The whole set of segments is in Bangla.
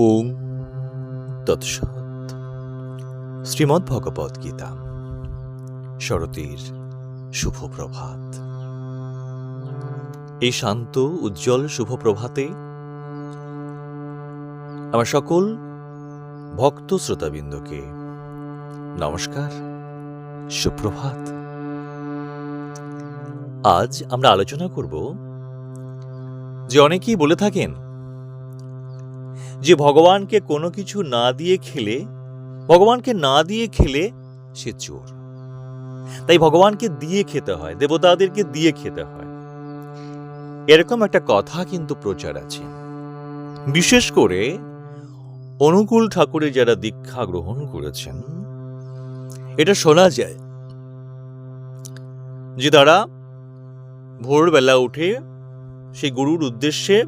ওং তৎসৎ। শ্রীমদ্ ভগবদ গীতা, শরতের শুভ প্রভাত এই শান্ত, উজ্জ্বল শুভ প্রভাতে আমার সকল ভক্ত শ্রোতাবৃন্দকে নমস্কার, সুপ্রভাত। আজ আমরা আলোচনা করব যে অনেকেই বলে থাকেন যে ভগবানকে কোনো কিছু না দিয়ে খেলে, ভগবানকে না দিয়ে খেলে সে চোর। তাই ভগবানকে দিয়ে খেতে হয়, দেবতাদেরকে দিয়ে খেতে হয়। এরকম একটা কথা কিন্তু প্রচার আছে। বিশেষ করে অনুকূল ঠাকুরে যারা দীক্ষা গ্রহণ করেছেন, এটা শোনা যায় যে তারা ভোরবেলা উঠে সেই গুরুর উদ্দেশ্যে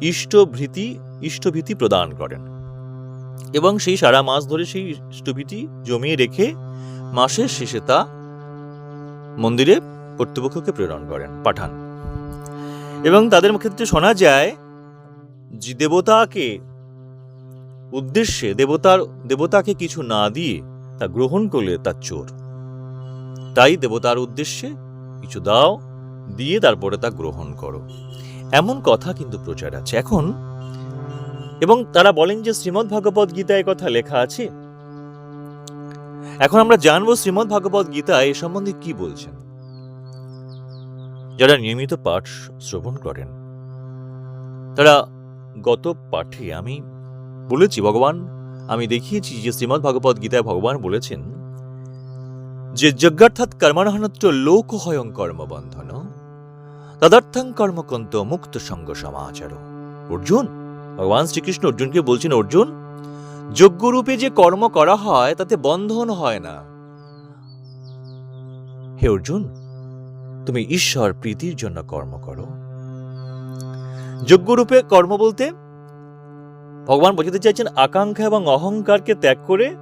ইষ্টভৃতি, ইষ্টভীতি প্রদান করেন। এবং সেই সারা মাস ধরে সেই ইষ্টভীতি জমিয়ে রেখে মাসের শেষে তা মন্দিরে কর্তৃপক্ষকে প্রেরণ করেন, পাঠান। এবং তাদের ক্ষেত্রে শোনা যায়, যে দেবতাকে উদ্দেশ্যে দেবতার, দেবতাকে কিছু না দিয়ে তা গ্রহণ করলে তার চোর। তাই দেবতার উদ্দেশ্যে কিছু দাও, দিয়ে তারপরে তা গ্রহণ করো। এমন কথা কিন্তু প্রচার আছে। এখন, এবং তারা বলেন যে শ্রীমদ্ ভাগবত গীতায় কথা লেখা আছে। এখন আমরা জানব শ্রীমদ্ ভাগবত গীতা এ সম্বন্ধে কি বলছেন। যারা নিয়মিত পাঠ শ্রবণ করেন, তারা গত পাঠে আমি বলেছি, ভগবান, আমি দেখিয়েছি যে শ্রীমদ্ ভাগবত গীতায় ভগবান বলেছেন যে যজ্ঞার্থাৎ কর্মানহনত্র লোক হয়ং কর্মবন্ধন তদর্থং কর্মকন্ত মুক্ত সঙ্গ সমাচার। অর্জুন, ভগবান শ্রীকৃষ্ণ অর্জুনকে বলছেন, অর্জুন, যজ্ঞরূপে যে কর্ম করা হয়, তাতে বন্ধন হয় না। হে অর্জুন, তুমি ঈশ্বর প্রীতির জন্য কর্ম করো। যজ্ঞরূপে কর্ম বলতে, ভগবান বোঝাতে চাইছেন, আকাঙ্ক্ষা এবং অহংকারকে ত্যাগ করে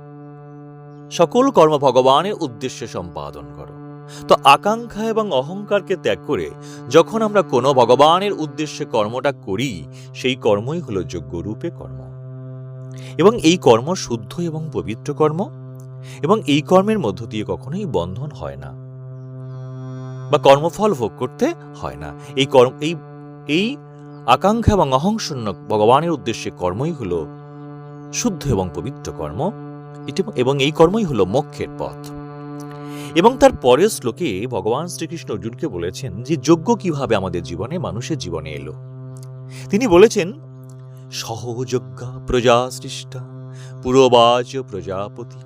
সকল কর্ম ভগবানের উদ্দেশ্যে সম্পাদন করো। তো আকাঙ্ক্ষা এবং অহংকারকে ত্যাগ করে যখন আমরা কোনো ভগবানের উদ্দেশ্যে কর্মটা করি, সেই কর্মই হলো যোগ্যরূপে কর্ম। এবং এই কর্ম শুদ্ধ এবং পবিত্র কর্ম, এবং এই কর্মের মধ্য দিয়ে কখনোই বন্ধন হয় না, বা কর্মফল ভোগ করতে হয় না। এই কর্ম, এই এই আকাঙ্ক্ষা এবং অহংশূন্য ভগবানের উদ্দেশ্যে কর্মই হল শুদ্ধ এবং পবিত্র কর্ম। এবং এই কর্মই হলো মোক্ষের পথ। এবং তার পরের শ্লোকে ভগবান শ্রীকৃষ্ণ অর্জুনকে বলেছেন যে যজ্ঞ কীভাবে আমাদের জীবনে, মানুষের জীবনে এলো। তিনি বলেছেন, সহযজ্ঞা প্রজা সৃষ্টা পুরবাচ প্রজাপতি।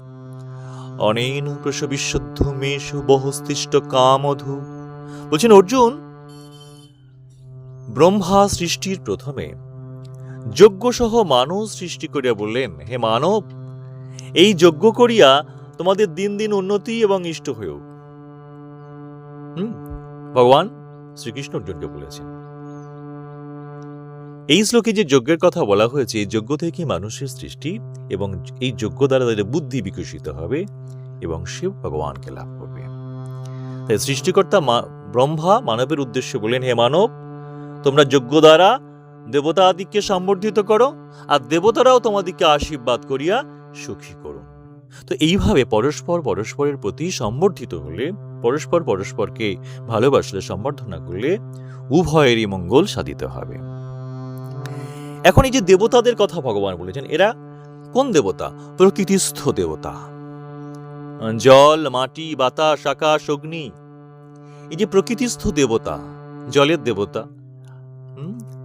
অনেন প্রসবিশুদ্ধ মেষ বহস্তিষ্ঠ কামধু। বলছেন, অর্জুন, ব্রহ্মা সৃষ্টির প্রথমে যজ্ঞ সহ মানব সৃষ্টি করিয়া বললেন, হে মানব, এই যজ্ঞ করিয়া তোমাদের দিন দিন উন্নতি এবং ইষ্ট হয়েও। ভগবান শ্রীকৃষ্ণ অর্জুনকে বলেছেন। এই শ্লোকে যে যজ্ঞের কথা বলা হয়েছে, এই যজ্ঞ থেকে মানুষের সৃষ্টি এবং এই যজ্ঞ দ্বারা তাদের বুদ্ধি বিকশিত হবে এবং সে ভগবানকে লাভ করবে। তাই সৃষ্টিকর্তা ব্রহ্মা মানবের উদ্দেশ্যে বলেন, হে মানব, তোমরা যজ্ঞ দ্বারা দেবতা আদিকে সম্বর্ধিত করো, আর দেবতারাও তোমাদিকে আশীর্বাদ করিয়া সুখী করুন। তো এইভাবে পরস্পর পরস্পরের প্রতি সম্বর্ধিত হলে, পরস্পর পরস্পরকে ভালোবাসলে, সম্বর্ধনা করলে উভয়েরই মঙ্গল সাধিত হবে। এখন এই যে দেবতাদের কথা ভগবান বলেছেন, এরা কোন দেবতা? প্রকৃতিস্থ দেবতা। জল, মাটি, বাতাস, আকাশ, অগ্নি। এই যে প্রকৃতিস্থ দেবতা, জলের দেবতা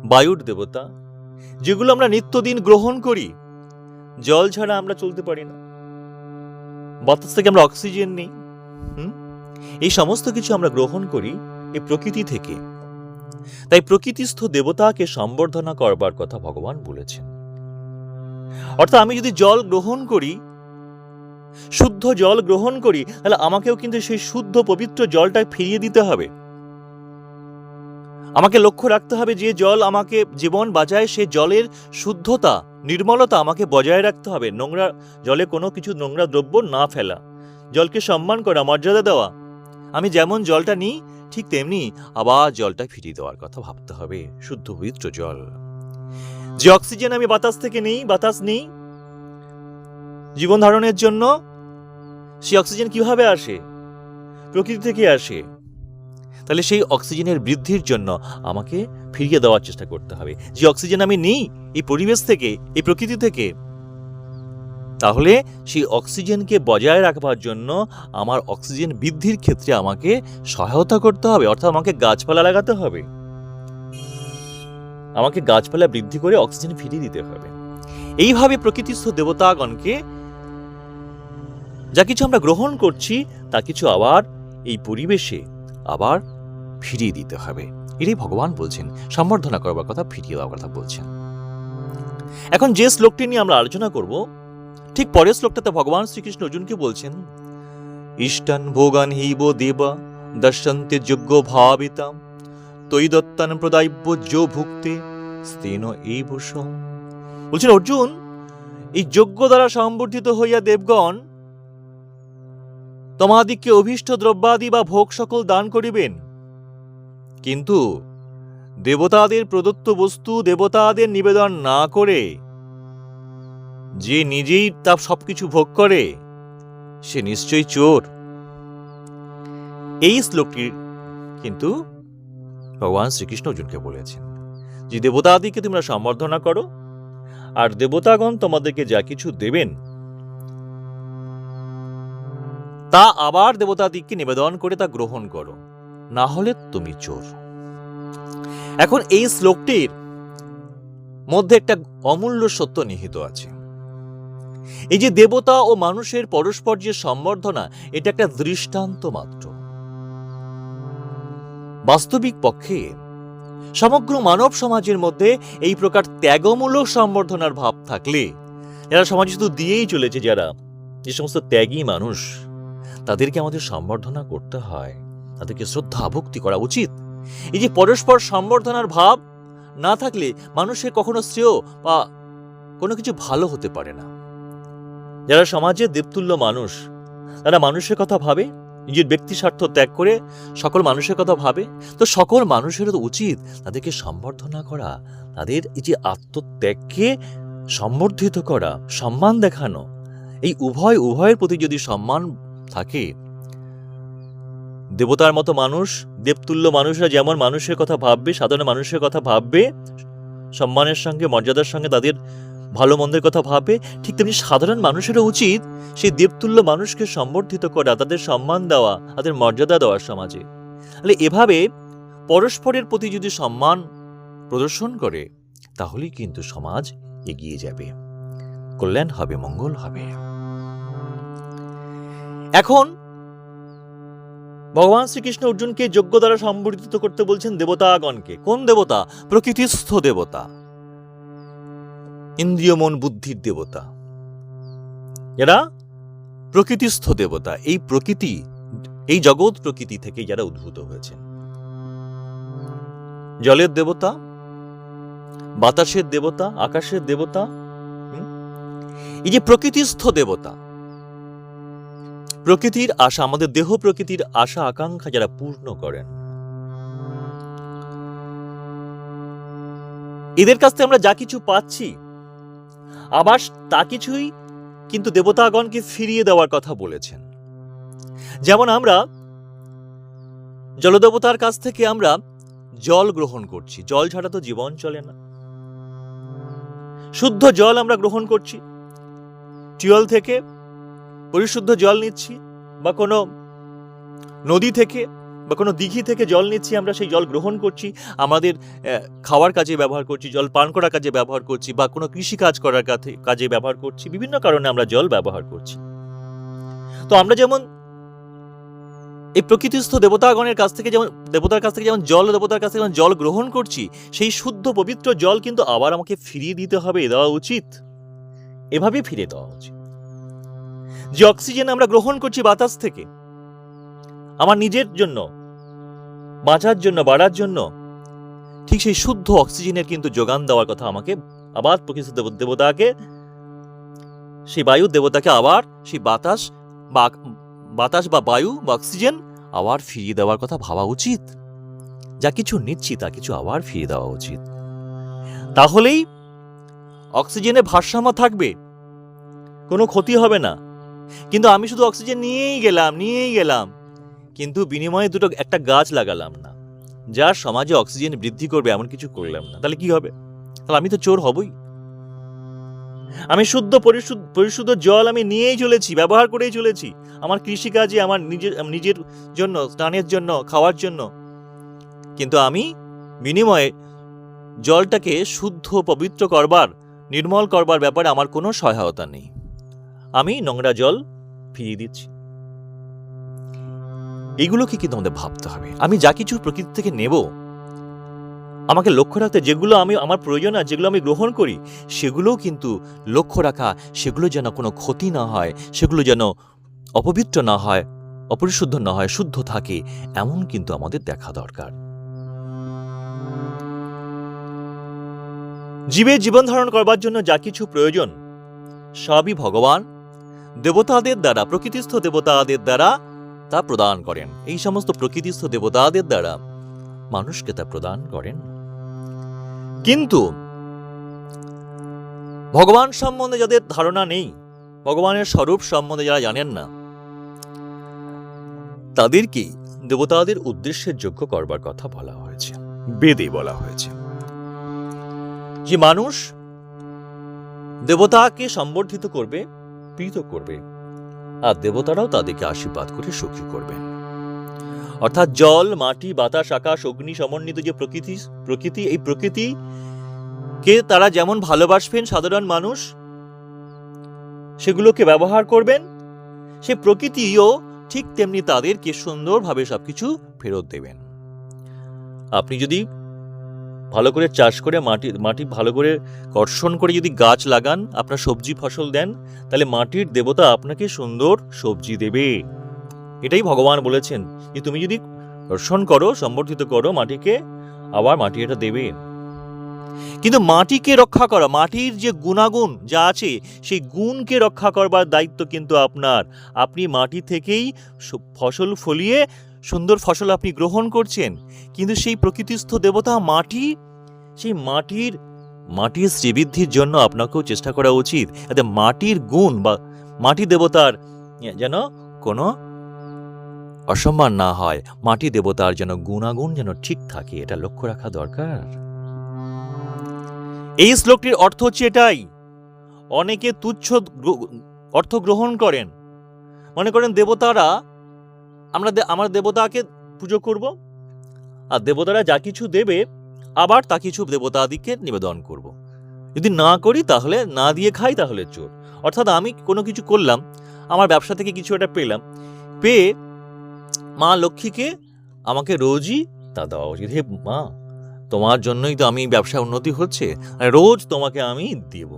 বায়ুর দেবতা, যেগুলো আমরা নিত্যদিন গ্রহণ করি, জল ছাড়া আমরা চলতে পারি না। বাতাস থেকে আমরা অক্সিজেন নিই। হুম? এই সমস্ত কিছু আমরা গ্রহণ করি এই প্রকৃতি থেকে। তাই প্রকৃতিস্থ দেবতাকে সম্বর্ধনা করবার কথা ভগবান বলেছেন। অর্থাৎ আমি যদি জল গ্রহণ করি, শুদ্ধ জল গ্রহণ করি, তাহলে আমাকেও কিন্তু সেই শুদ্ধ পবিত্র জলটা ফিরিয়ে দিতে হবে। আমাকে লক্ষ্য রাখতে হবে যে জল আমাকে জীবন বাঁচায় সে জলের শুদ্ধতা। নির্মলতা আমাকে বজায় রাখতে হবে। নোংরা জলে কোনো কিছু নোংরা দ্রব্য না ফেলা। জলকে সম্মান করা, মর্যাদা দেওয়া। আমি যেমন জলটা নিই, ঠিক তেমনি আবার জলটা ফিরিয়ে দেওয়ার কথা ভাবতে হবে। শুদ্ধ, পবিত্র জল। যে অক্সিজেন আমি বাতাস থেকে নেই, বাতাস নেই, জীবন ধারণের জন্য সেই অক্সিজেন কীভাবে আসে? প্রকৃতি থেকে আসে। তাহলে সেই অক্সিজেনের বৃদ্ধির জন্য আমাকে ফিরিয়ে দেওয়ার চেষ্টা করতে হবে। যে অক্সিজেন আমি নিই এই পরিবেশ থেকে, এই প্রকৃতি থেকে, তাহলে সেই অক্সিজেনকে বজায় রাখবার জন্য আমার অক্সিজেন বৃদ্ধির ক্ষেত্রে আমাকে সহায়তা করতে হবে, অর্থাৎ আমাকে গাছপালা লাগাতে হবে। আমাকে গাছপালা বৃদ্ধি করে অক্সিজেন ফিরিয়ে দিতে হবে। এইভাবে প্রকৃতিস্থ দেবতাগণকে যা কিছু আমরা গ্রহণ করছি, তা কিছু আবার এই পরিবেশে আবার ফিরিয়ে দিতে হবে। এটাই ভগবান বলছেন। সম্বর্ধনা করবার কথা, ফিরিয়ে দেওয়ার কথা বলছেন। এখন যে শ্লোকটি নিয়ে আমরা আলোচনা করব, ঠিক পরের শ্লোকটাতে ভগবান শ্রীকৃষ্ণ অর্জুনকে বলছেন, ইষ্টান ভোগান হিব দেবা, দর্শন্তে যোগ্য ভাবিতাম, তৈদত্তান প্রদায়ব্য যো ভুক্তে, স্তেন এই বসম বলছেন, অর্জুন, এই যোগ্য দ্বারা সম্বর্ধিত হইয়া দেবগণ তোমাদিগকে অভীষ্ট দ্রব্যাদি বা ভোগ সকল দান করিবেন। কিন্তু দেবতাদের প্রদত্ত বস্তু দেবতাদের নিবেদন না করে যে নিজেই তা সবকিছু ভোগ করে, সে নিশ্চয়ই চোর। এই শ্লোকটি কিন্তু ভগবান শ্রীকৃষ্ণ অর্জুনকে বলেছেন যে দেবতাদিকে তোমরা সম্বর্ধনা করো, আর দেবতাগণ তোমাদেরকে যা কিছু দেবেন তা আবার দেবতাদিককে নিবেদন করে তা গ্রহণ করো। না হলে তুমি চোর। এখন এই শ্লোকটির মধ্যে একটা অমূল্য সত্য নিহিত আছে। এই যে দেবতা ও মানুষের পরস্পর যে সম্বর্ধনা, এটা একটা দৃষ্টান্ত মাত্র। বাস্তবিক পক্ষে সমগ্র মানব সমাজের মধ্যে এই প্রকার ত্যাগমূলক সম্বর্ধনার ভাব থাকলে, যারা সমাজে শুধু দিয়েই চলেছে, যারা যে সমস্ত ত্যাগী মানুষ তাদেরকে আমাদের সম্বর্ধনা করতে হয়। তাদেরকে শ্রদ্ধা ভক্তি করা উচিত। এই যে পরস্পর সম্বর্ধনার ভাব না থাকলে মানুষের কখনো শ্রেয় বা কোনো কিছু ভালো হতে পারে না। যারা সমাজে দেবতুল্য মানুষ, তারা মানুষের কথা ভাবে, নিজের ব্যক্তি স্বার্থ ত্যাগ করে সকল মানুষের কথা ভাবে, তো সকল মানুষেরও তো উচিত তাদেরকে সম্বর্ধনা করা, তাদের এই যে আত্মত্যাগকে সম্বর্ধিত করা, সম্মান দেখানো। এই উভয়, উভয়ের প্রতি যদি সম্মান থাকে। দেবতার মতো মানুষ, দেবতুল্য মানুষরা যেমন মানুষের কথা ভাববে, সাধারণ মানুষের কথা ভাববে, সম্মানের সঙ্গে, মর্যাদার সঙ্গে তাদের ভালো মন্দের কথা ভাববে, ঠিক তেমনি সাধারণ মানুষেরও উচিত সেই দেবতুল্য মানুষকে সম্বর্ধিত করা, তাদের সম্মান দেওয়া, তাদের মর্যাদা দেওয়া সমাজে। তাহলে এভাবে পরস্পরের প্রতি যদি সম্মান প্রদর্শন করে, তাহলেই কিন্তু সমাজ এগিয়ে যাবে। কল্যাণ হবে, মঙ্গল হবে। এখন ভগবান শ্রীকৃষ্ণ অর্জুনকে যোগ্য দ্বারা সম্বর্ধিত করতে বলছেন দেবতাগণকে। কোন দেবতা? প্রকৃতিস্থ দেবতা। ইন্দ্রিয় মন বুদ্ধির দেবতা। এরা প্রকৃতিস্থ দেবতা। এই প্রকৃতি, এই জগৎ প্রকৃতি থেকে যারা উদ্ভূত হয়েছে জলের দেবতা, বাতাসের দেবতা, আকাশের দেবতা এই যে প্রকৃতিস্থ দেবতা প্রকৃতির আশা, আমাদের দেহ প্রকৃতির আশা, আকাঙ্ক্ষা যারা পূর্ণ করেন। এদের কাছ থেকে আমরা যা কিছু পাচ্ছি, আবার তা কিছুই কিন্তু দেবতাগণকে ফিরিয়ে দেওয়ার কথা বলেছেন। যেমন আমরা জলদেবতার কাছ থেকে আমরা জল গ্রহণ করছি। জল ছাড়া তো জীবন চলে না। শুদ্ধ জল আমরা গ্রহণ করছি। টিউবওয়েল থেকে পরিশুদ্ধ জল নিচ্ছি বা কোনো নদী থেকে বা কোনো দিঘি থেকে জল নিচ্ছি, আমরা সেই জল গ্রহণ করছি, আমাদের খাওয়ার কাজে ব্যবহার করছি, জল পান করার কাজে ব্যবহার করছি বা কোনো কৃষি কাজ করার কাজে ব্যবহার করছি, বিভিন্ন কারণে আমরা জল ব্যবহার করছি। তো আমরা যেমন এই প্রকৃতিস্থ দেবতাগণের কাছ থেকে যেমন, দেবতার কাছ থেকে যেমন জল, দেবতার কাছ থেকে যেমন জল গ্রহণ করছি, সেই শুদ্ধ পবিত্র জল কিন্তু আবার আমাকে ফিরিয়ে দিতে হবে দেওয়া উচিত। এভাবে ফিরে দেওয়া উচিত। যে অক্সিজেন আমরা গ্রহণ করছি বাতাস থেকে, আমার নিজের জন্য, বাঁচার জন্য, বাড়ার জন্য, ঠিক সেই শুদ্ধ অক্সিজেনের কিন্তু যোগান দেওয়ার কথা আমাকে আবার প্রকৃত দেবতাকে, সেই বায়ু দেবতাকে আবার সেই বাতাস বা বাতাস বা বায়ু বা অক্সিজেন আবার ফিরিয়ে দেওয়ার কথা ভাবা উচিত। যা কিছু নিচ্ছি তা কিছু আবার ফিরিয়ে দেওয়া উচিত। তাহলেই অক্সিজেনের ভারসাম্য থাকবে, কোনো ক্ষতি হবে না। কিন্তু আমি শুধু অক্সিজেন নিয়েই গেলাম নিয়েই গেলাম। কিন্তু বিনিময়ে দুটো একটা গাছ লাগালাম না। যার সমাজে অক্সিজেন বৃদ্ধি করবে এমন কিছু করলাম না। তাহলে কি হবে? তাহলে আমি তো চোর হবই। আমি শুদ্ধ পরিশুদ্ধ জল আমি নিয়েই চলেছি, ব্যবহার করেই চলেছি। আমার কৃষিকাজে, আমার নিজের নিজের জন্য, স্নানের জন্য, খাওয়ার জন্য। কিন্তু আমি বিনিময়ে জলটাকে শুদ্ধ, পবিত্র করবার, নির্মল করবার ব্যাপারে আমার কোনো সহায়তা নেই। আমি নোংরা জল ফিরিয়ে দিচ্ছি। এগুলোকে কিন্তু আমাদের ভাবতে হবে? আমি যা কিছু প্রকৃতি থেকে নেব, আমাকে লক্ষ্য রাখতে যেগুলো আমি, আমার প্রয়োজন আর যেগুলো আমি গ্রহণ করি, সেগুলোও কিন্তু লক্ষ্য রাখা, সেগুলো যেন কোনো ক্ষতি না হয়, সেগুলো যেন অপবিত্র না হয়, অপরিশুদ্ধ না হয়, শুদ্ধ থাকে, এমন কিন্তু আমাদের দেখা দরকার। জীবের জীবন ধারণ করবার জন্য যা কিছু প্রয়োজন, সবই ভগবান দেবতাদের দ্বারা, প্রকৃতিস্থ দেবতাদের দ্বারা তা প্রদান করেন। এই সমস্ত প্রকৃতিস্থ দেবতাদের দ্বারা মানুষকে তা প্রদান করেন। কিন্তু ভগবান সম্বন্ধে যাদের ধারণা নেই, ভগবানের স্বরূপ সম্বন্ধে যারা জানেন না তাদেরকেই দেবতাদের উদ্দেশ্যে যোগ্য করবার কথা বলা হয়েছে, বেদে বলা হয়েছে। যে মানুষ দেবতাকে সম্বর্ধিত করবে প্রীত করবে আর দেবতারাও তাদেরকে আশীর্বাদ করে সুখী করবেন। অর্থাৎ জল, মাটি, বাতাস, আকাশ, অগ্নি সমন্বিত যে প্রকৃতি প্রকৃতি, এই প্রকৃতি কে তারা যেমন ভালোবাসবেন সাধারণ মানুষ, সেগুলোকে ব্যবহার করবেন, সে প্রকৃতিও ঠিক তেমনি তাদেরকে সুন্দরভাবে সবকিছু ফেরত দেবেন। আপনি যদি ভালো করে চাষ করে মাটি মাটি ভালো করে কর্ষণ করে যদি গাছ লাগান, আপনার সবজি ফসল দেন, তাহলে মাটির দেবতা আপনাকে সুন্দর সবজি দেবে। এটাই ভগবান বলেছেন যে তুমি যদি কর্ষণ করো, সম্বর্ধিত করো মাটিকে, আবার মাটি এটা দেবে। কিন্তু মাটিকে রক্ষা করা, মাটির যে গুণাগুণ যা আছে, সেই গুণকে রক্ষা করবার দায়িত্ব কিন্তু আপনার। আপনি মাটি থেকেই ফসল ফলিয়ে সুন্দর ফসল আপনি গ্রহণ করছেন, কিন্তু সেই প্রকৃতিস্থ দেবতা মাটি? সেই মাটির মাটির শ্রীবৃদ্ধির জন্য আপনাকেও চেষ্টা করা উচিত। যাতে মাটির গুণ বা মাটি দেবতার যেন কোনো অসম্মান না হয়, মাটি দেবতার যেন গুণাগুণ যেন ঠিক থাকে, এটা লক্ষ্য রাখা দরকার। এই শ্লোকটির অর্থ হচ্ছে এটাই, অনেকে তুচ্ছ অর্থ গ্রহণ করেন। মনে করেন দেবতারা আমরা আমার দেবতাকে পুজো করব, আর দেবতারা যা কিছু দেবে, আবার তা কিছু দেবতাদিকে নিবেদন করব। যদি না করি তাহলে, না দিয়ে খাই তাহলে চোর। অর্থাৎ আমি কোনো কিছু করলাম, আমার ব্যবসা থেকে কিছু একটা পেলাম, পেয়ে মা লক্ষ্মীকে আমাকে রোজই তা দেওয়া উচিত। হে মা, তোমার জন্যই তো আমি ব্যবসায় উন্নতি হচ্ছে, আর রোজ তোমাকে আমি দেব।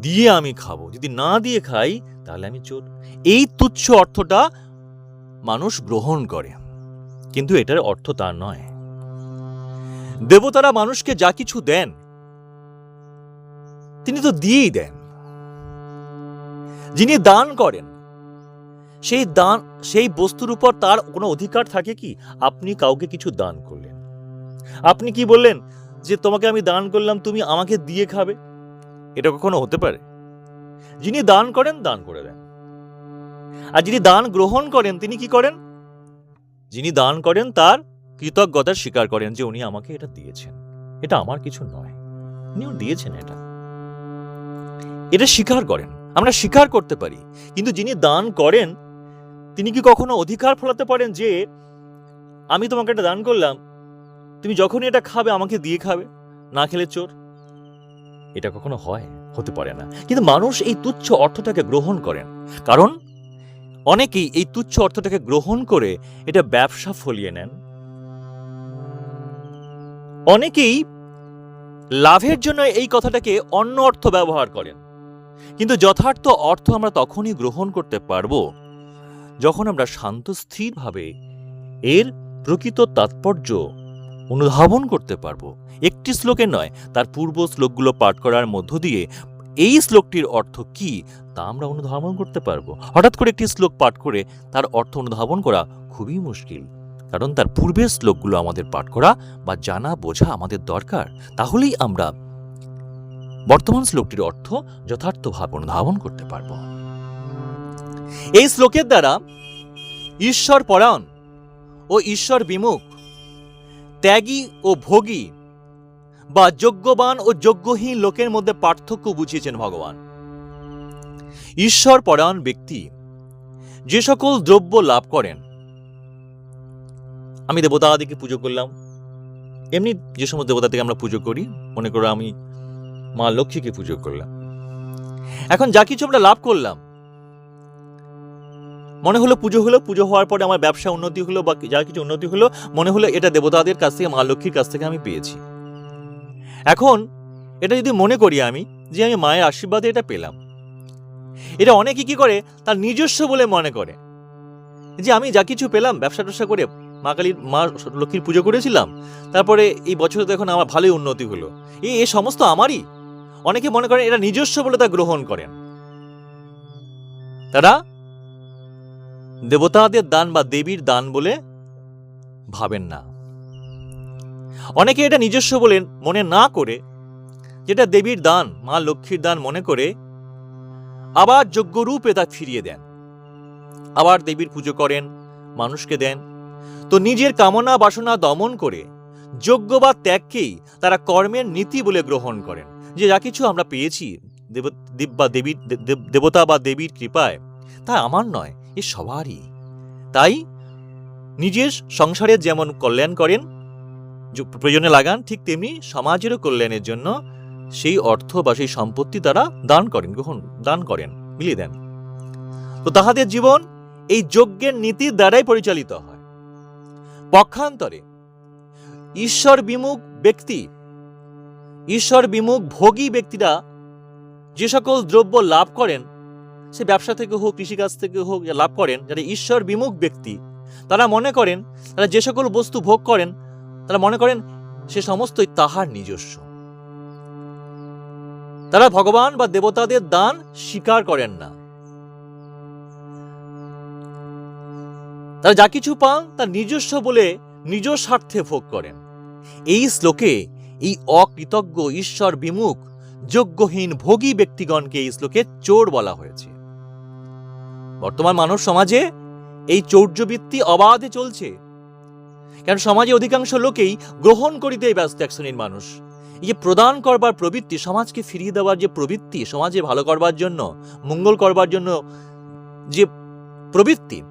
দিয়ে আমি খাব। যদি না দিয়ে খাই, তাহলে আমি চোর। এই তুচ্ছ অর্থটা মানুষ গ্রহণ করে। কিন্তু এটার অর্থ তা নয়। দেবতারা মানুষকে যা কিছু দেন, তিনি তো দিয়েই দেন। যিনি দান করেন, সেই দান, সেই বস্তুর উপর তার কোনো অধিকার থাকে কি? আপনি কাউকে কিছু দান করলেন। আপনি কি বললেন যে, তোমাকে আমি দান করলাম, তুমি আমাকে দিয়ে খাবে? এটা কখনো হতে পারে। যিনি দান করেন, দান করে দেন। আর যিনি দান গ্রহণ করেন, তিনি কি করেন? যিনি দান করেন, তার কৃতজ্ঞতার স্বীকার করেন যে উনি আমাকে এটা দিয়েছেন। এটা আমার কিছু নয়। উনি দিয়েছেন এটা। এটা স্বীকার করেন। আমরা স্বীকার করতে পারি। কিন্তু যিনি দান করেন, তিনি কি কখনো অধিকার ফলাতে পারেন যে, আমি তোমাকে এটা দান করলাম, তুমি যখনই এটা খাবে, আমাকে দিয়ে খাবে, না খেলে চোর এটা কখনো হয়? হতে পারে না। কিন্তু মানুষ এই তুচ্ছ অর্থটাকে গ্রহণ করেন। কারণ অনেকেই এই তুচ্ছ অর্থটাকে গ্রহণ করে এটা ব্যবসা ফলিয়ে নেন। অনেকেই লাভের জন্য এই কথাটাকে অন্য অর্থ ব্যবহার করেন। কিন্তু যথার্থ অর্থ আমরা তখনই গ্রহণ করতে পারব যখন আমরা শান্ত, স্থিরভাবে এর প্রকৃত তাৎপর্য অনুধাবন করতে পারব। একটি শ্লোকে নয়, তার পূর্ব শ্লোকগুলো পাঠ করার মধ্য দিয়ে এই শ্লোকটির অর্থ কি, তা আমরা অনুধাবন করতে পারব। হঠাৎ করে একটি শ্লোক পাঠ করে তার অর্থ অনুধাবন করা খুবই মুশকিল। কারণ তার পূর্বের শ্লোকগুলো আমাদের পাঠ করা বা জানা বোঝা আমাদের দরকার। তাহলেই আমরা বর্তমান শ্লোকটির অর্থ যথার্থভাবে অনুধাবন করতে পারব। এই শ্লোকের দ্বারা ঈশ্বর পরায়ণ ও ঈশ্বর বিমুখ, ত্যাগী ও ভোগী বা যোগ্যবান ও যোগ্যহীন লোকের মধ্যে পার্থক্য বুঝিয়েছেন ভগবান। ঈশ্বর পরায়ণ ব্যক্তি, যে সকল দ্রব্য লাভ করেন। আমি দেবতা আদিকে পুজো করলাম। এমনি যে সমস্ত দেবতা থেকে আমরা পুজো করি, মনে করো আমি মা লক্ষ্মীকে পুজো করলাম। এখন যা কিছু আমরা লাভ করলাম, মনে হলো পুজো হলো, পুজো হওয়ার পরে আমার ব্যবসা উন্নতি হলো বা যা কিছু উন্নতি হলো, মনে হলো এটা দেবতাদের কাছ থেকে, মা লক্ষ্মীর কাছ থেকে আমি পেয়েছি। এখন এটা যদি মনে করি আমি যে আমি মায়ের আশীর্বাদে এটা পেলাম। এটা অনেকে কি করে? তার নিজস্ব বলে মনে করে। যে আমি যা কিছু পেলাম, ব্যবসা ট্যাবসা করে মা কালীর, মা লক্ষ্মীর পুজো করেছিলাম, তারপরে এই বছরে দেখুন আমার ভালোই উন্নতি হলো। এই এ সমস্ত আমারই? অনেকে মনে করেন এটা নিজস্ব বলে তা গ্রহণ করেন। তারা দেবতাদের দান বা দেবীর দান বলে ভাবেন না। অনেকে এটা নিজস্ব বলে মনে না করে, যেটা দেবীর দান, মা লক্ষ্মীর দান মনে করে, আবার যোগ্যরূপে তা ফিরিয়ে দেন। আবার দেবীর পুজো করেন, মানুষকে দেন। তো নিজের কামনা বাসনা দমন করে যোগ্য বা ত্যাগকেই তারা কর্মের নীতি বলে গ্রহণ করেন। যে যা কিছু আমরা পেয়েছি, দেব বা দেবীর দেবতা বা দেবীর কৃপায়, তা আমার নয়, এ সবারই। তাই নিজের সংসারের যেমন কল্যাণ করেন প্রয়োজনে লাগান, ঠিক তেমনি সমাজেরও কল্যাণের জন্য সেই অর্থ বা সেই সম্পত্তি তারা দান করেন, গ্রহণ, দান করেন, মিলিয়ে দেন। তো তাহাদের জীবন এই যজ্ঞের নীতির দ্বারাই পরিচালিত হয়। পক্ষান্তরে ঈশ্বর বিমুখ ব্যক্তি, ঈশ্বর বিমুখ ভোগী ব্যক্তিরা যে সকল দ্রব্য লাভ করেন, সে ব্যবসা থেকে হোক, কৃষিকাজ থেকে হোক, লাভ করেন, যারা ঈশ্বর বিমুখ ব্যক্তি, তারা মনে করেন, তারা যে সকল বস্তু ভোগ করেন তারা মনে করেন সে সমস্তই তাহার নিজস্ব। তারা ভগবান বা দেবতাদের দান স্বীকার করেন না। তারা যা কিছু পান তা নিজস্ব বলে নিজ স্বার্থে ভোগ করেন। এই শ্লোকে এই অকৃতজ্ঞ ঈশ্বর বিমুখ, যোগ্যহীন, ভোগী ব্যক্তিগণকে এই শ্লোকে চোর বলা হয়েছে। বর্তমান মানব সমাজে এই চৌর্যবৃত্তি অবাধে চলছে। কারণ সমাজে অধিকাংশ লোকেই গ্রহণ করিতেই ব্যস্ত এক শ্রেণির মানুষ। এই যে প্রদান করবার প্রবৃত্তি, সমাজকে ফিরিয়ে দেওয়ার যে প্রবৃত্তি, সমাজে ভালো করবার জন্য, মঙ্গল করবার জন্য যে প্রবৃত্তি,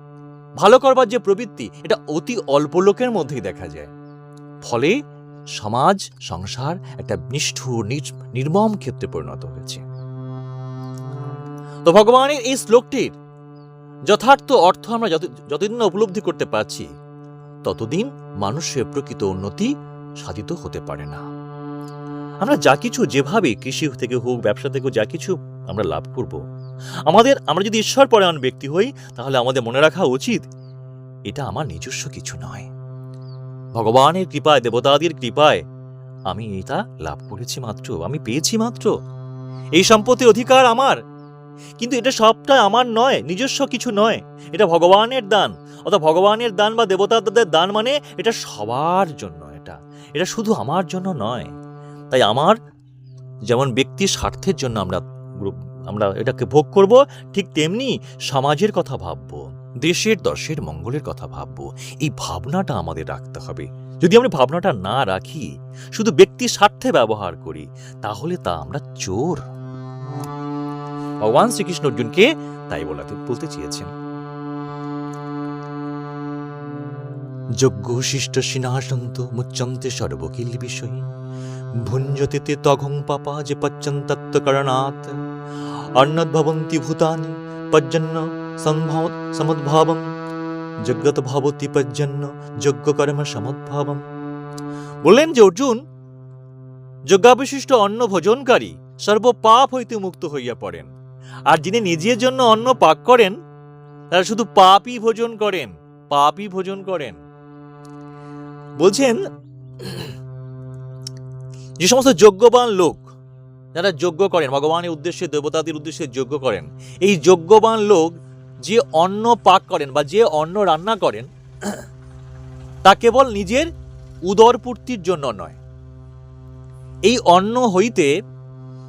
ভালো করবার যে প্রবৃত্তি, এটা অতি অল্প লোকের মধ্যেই দেখা যায়। ফলে সমাজ, সংসার একটা নিষ্ঠুর নির্মম ক্ষেত্রে পরিণত হয়েছে। তো ভগবানের এই শ্লোকটির যথার্থ অর্থ আমরা যত, যতদিন উপলব্ধি করতে পারছি ততদিন মানুষের প্রকৃত উন্নতি সাধিত হতে পারে না। আমরা যা কিছু যেভাবে কৃষি থেকে হোক, ব্যবসা থেকে যা কিছু আমরা লাভ করব। আমাদের, আমরা যদি ঈশ্বর পরায়ণ ব্যক্তি হই, তাহলে আমাদের মনে রাখা উচিত, এটা আমার নিজস্ব কিছু নয়। ভগবানের কৃপায়, দেবতাদের কৃপায় আমি এটা লাভ করেছি মাত্র, আমি পেয়েছি মাত্র। এই সম্পত্তির অধিকার আমার কিন্তু এটা সবটা আমার নয়, নিজস্ব কিছু নয়। এটা ভগবানের দান। অর্থাৎ ভগবানের দান বা দেবতাদের দান মানে এটা সবার জন্য এটা। এটা শুধু আমার জন্য নয়। তাই আমার যেমন ব্যক্তির স্বার্থের জন্য আমরা গ্রু- আমরা এটাকে ভোগ করব, ঠিক তেমনি সমাজের কথা ভাববো, দেশের দশের মঙ্গলের কথা ভাববো। এই ভাবনাটা আমাদের রাখতে হবে। যদি আমরা ভাবনাটা না রাখি, শুধু ব্যক্তির স্বার্থে ব্যবহার করি, তাহলে তা আমরা চোর। ভগবান শ্রীকৃষ্ণ অর্জুনকে তাই বলাতে বলতে চেয়েছেন। যজ্ঞ শিষ্ট সিনাসন্ত মুচ্চন্তে সর্বকিল বিষয়ী। ভুঞ্জতে তে তঘং পাপা যে পচ্যন্তত্ব করণাৎ অন্নদ্ভবন্তি ভূতানি পর্জন্য সম্ভব সমুদ্ভাবম। যজ্ঞত ভবতি পর্জন্য যজ্ঞ কর্ম সমদ্ভাবম। বললেন যে অর্জুন, যজ্ঞাবিশিষ্ট অন্ন ভোজনকারী সর্ব পাপ হইতে মুক্ত হইয়া পড়েন। আর যিনি নিজের জন্য অন্ন পাক করেন, তারা শুধু পাপই ভোজন করেন, পাপই ভোজন করেন। বলছেন, যে সমস্ত যোগ্যবান লোক, যারা যজ্ঞ করেন, ভগবানের উদ্দেশ্যে, দেবতাদের উদ্দেশ্যে যজ্ঞ করেন, এই যোগ্যবান লোক যে অন্ন পাক করেন বা যে অন্ন রান্না করেন, তা কেবল নিজের উদরপূর্তির জন্য নয়। এই অন্ন হইতে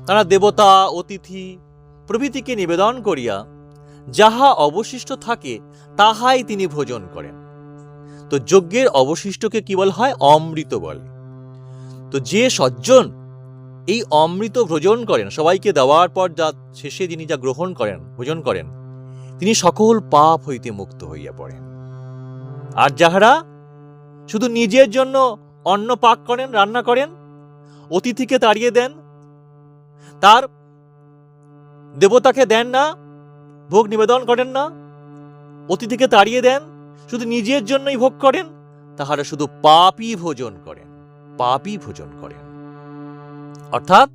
তারা দেবতা, অতিথি প্রভৃতিকে নিবেদন করিয়া, যাহা অবশিষ্ট থাকে, তাহাই তিনি ভোজন করেন। তো যজ্ঞের অবশিষ্টকে কি বলা হয়? অমৃত বলে। তো যে সজ্জন এই অমৃত ভোজন করেন, সবাইকে দেওয়ার পর যা শেষে যিনি যা গ্রহণ করেন, ভোজন করেন, তিনি সকল পাপ হইতে মুক্ত হইয়া পড়েন। আর যাহারা শুধু নিজের জন্য অন্ন পাক করেন, রান্না করেন, অতিথিকে তাড়িয়ে দেন, তার দেবতাকে দেন না, ভোগ নিবেদন করেন না, অতিথিকে তাড়িয়ে দেন, শুধু নিজের জন্যই ভোগ করেন, তাহারা শুধু পাপই ভোজন করেন পাপই ভোজন করেন। অর্থাৎ,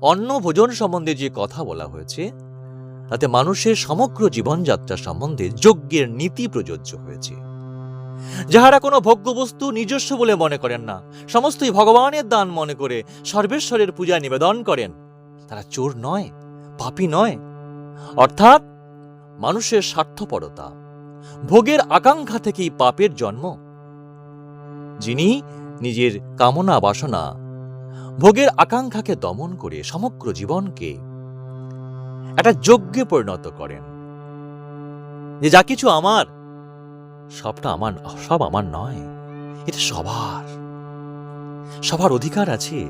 অন্ন ভোজন সম্বন্ধে যে কথা বলা হয়েছে, তাতে মানুষের সমগ্র জীবনযাত্রা সম্বন্ধে যজ্ঞের নীতি প্রযোজ্য হয়েছে। যাহারা কোনো ভোগ্যবস্তু নিজস্ব বলে মনে করেন না, সমস্তই ভগবানের দান মনে করে সর্বেশ্বরের পূজা নিবেদন করেন, তারা চোর নয়। পাপী নয়। অর্থাৎ মানুষের স্বার্থপরতা, ভোগের আকাঙ্ক্ষা থেকেই পাপের জন্ম। যিনি নিজের কামনা বাসনা, ভোগের আকাঙ্ক্ষাকে দমন করে সমগ্র জীবনকে একটা যজ্ঞে পরিণত করেন। যে যা কিছু আমার, সবটা আমার, সব আমার নয়, এটা সবার। সবার অধিকার আছে।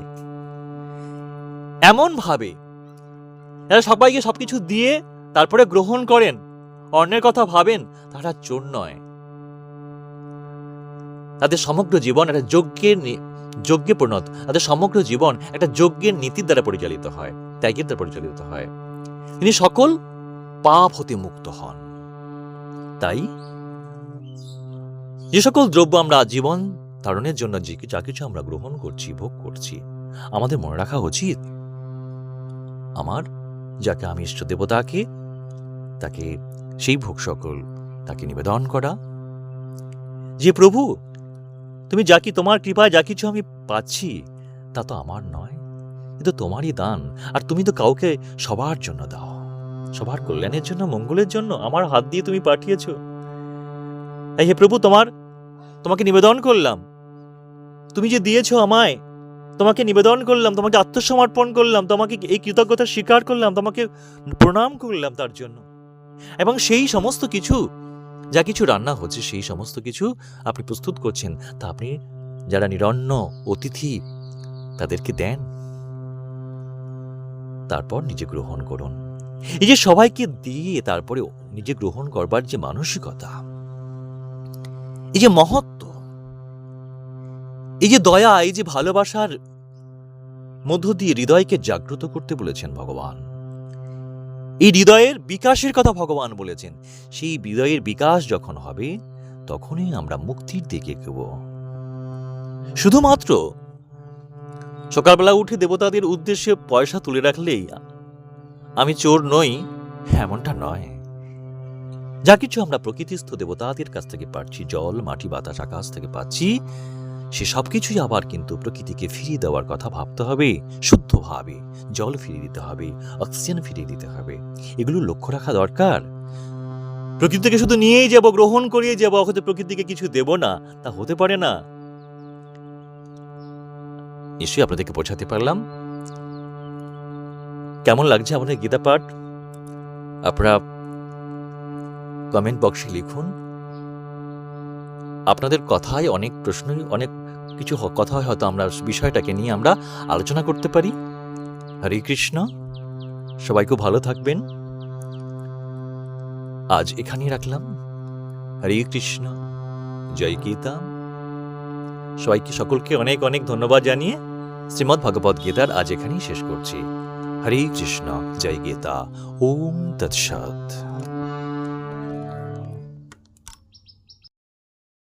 এমন ভাবে যারা সবাইকে সবকিছু দিয়ে তারপরে গ্রহণ করেন। অন্যের কথা ভাবেন, তারা চোর নয়। তাদের সমগ্র জীবন একটা যজ্ঞের যজ্ঞে পরিণত। তাদের সমগ্র জীবন একটা যজ্ঞের নীতির দ্বারা পরিচালিত হয়, ত্যাগের দ্বারা পরিচালিত হয়। তিনি সকল পাপ হতে মুক্ত হন। তাই যে সকল দ্রব্য আমরা জীবন ধারণের জন্য যে যা কিছু আমরা গ্রহণ করছি, ভোগ করছি, আমাদের মনে রাখা উচিত। আমার যাকে আমি ইষ্ট দেবতাকে তাকে সেই ভোগ সকল তাকে নিবেদন করা। যে প্রভু, তুমি যা কি তোমার কৃপায় যা কিছু আমি পাচ্ছি, তা তো আমার নয়। কিন্তু তোমারই দান, আর তুমি তো কাউকে সবার জন্য দাও। সবার কল্যাণের জন্য, মঙ্গলের জন্য আমার হাত দিয়ে তুমি পাঠিয়েছ। এই হে প্রভু, তোমার, তোমাকে নিবেদন করলাম। তুমি যে দিয়েছ আমায় তোমাকে নিবেদন করলাম, তোমাকে আত্মসমর্পণ করলাম, তোমাকে এই কৃতজ্ঞতা স্বীকার করলাম, তোমাকে প্রণাম করলাম তার জন্য। এবং সেই সমস্ত কিছু, যা কিছু রান্না হচ্ছে, সেই সমস্ত কিছু আপনি প্রস্তুত করছেন, তা আপনি যারা নিরন্ন অতিথি তাদেরকে দেন। তারপর নিজে গ্রহণ করুন। এই যে সবাইকে দিয়ে তারপরে নিজে গ্রহণ করবার যে মানসিকতা, এই যে মহত্ব, এই যে দয়া, এই যে ভালোবাসার মধ্য দিয়ে হৃদয়কে জাগ্রত করতে বলেছেন ভগবান। এই হৃদয়ের বিকাশের কথা ভগবান বলেছেন। সেই হৃদয়ের বিকাশ যখন হবে, তখনই আমরা মুক্তির দিকে এগোব। শুধুমাত্র সকালবেলা উঠে দেবতাদের উদ্দেশ্যে পয়সা তুলে রাখলেই আমি চোর নই, এমনটা নয়। যা কিছু আমরা প্রকৃতিস্থ দেবতাদের কাছ থেকে পাচ্ছি, জল, মাটি, বাতাস, আকাশ থেকে পাচ্ছি সে সব কিছুই আবার কিন্তু প্রকৃতিকে ফিরিয়ে দেওয়ার কথা ভাবতে হবে শুদ্ধভাবে জল ফিরিয়ে দিতে হবে, অক্সিজেন ফিরিয়ে দিতে হবে। এগুলো লক্ষ্য রাখা দরকার। প্রকৃতিকে শুধু নিয়েই যাব, গ্রহণ করিয়ে যাব হয়তো প্রকৃতিকে কিছু দেব না, তা হতে পারে না। নিশ্চয়ই আপনাদেরকে বোঝাতে পারলাম। কেমন লাগছে আমাদের গীতা পাঠ? আপনারা কমেন্ট বক্সে লিখুন। আপনাদের কথায় অনেক প্রশ্নই, অনেক কিছু কথা হয় হয়তো আমরা বিষয়টাকে নিয়ে আমরা আলোচনা করতে পারি। হরে কৃষ্ণ। সবাই খুব ভালো থাকবেন। আজ এখানেই রাখলাম। হরে কৃষ্ণ। জয় গীতা। সবাইকে সকলকে অনেক অনেক ধন্যবাদ জানিয়ে শ্রীমদ্ ভগবদ গীতার আজ এখানেই শেষ করছি। হরে কৃষ্ণ। জয় গীতা। ওম তৎসৎ।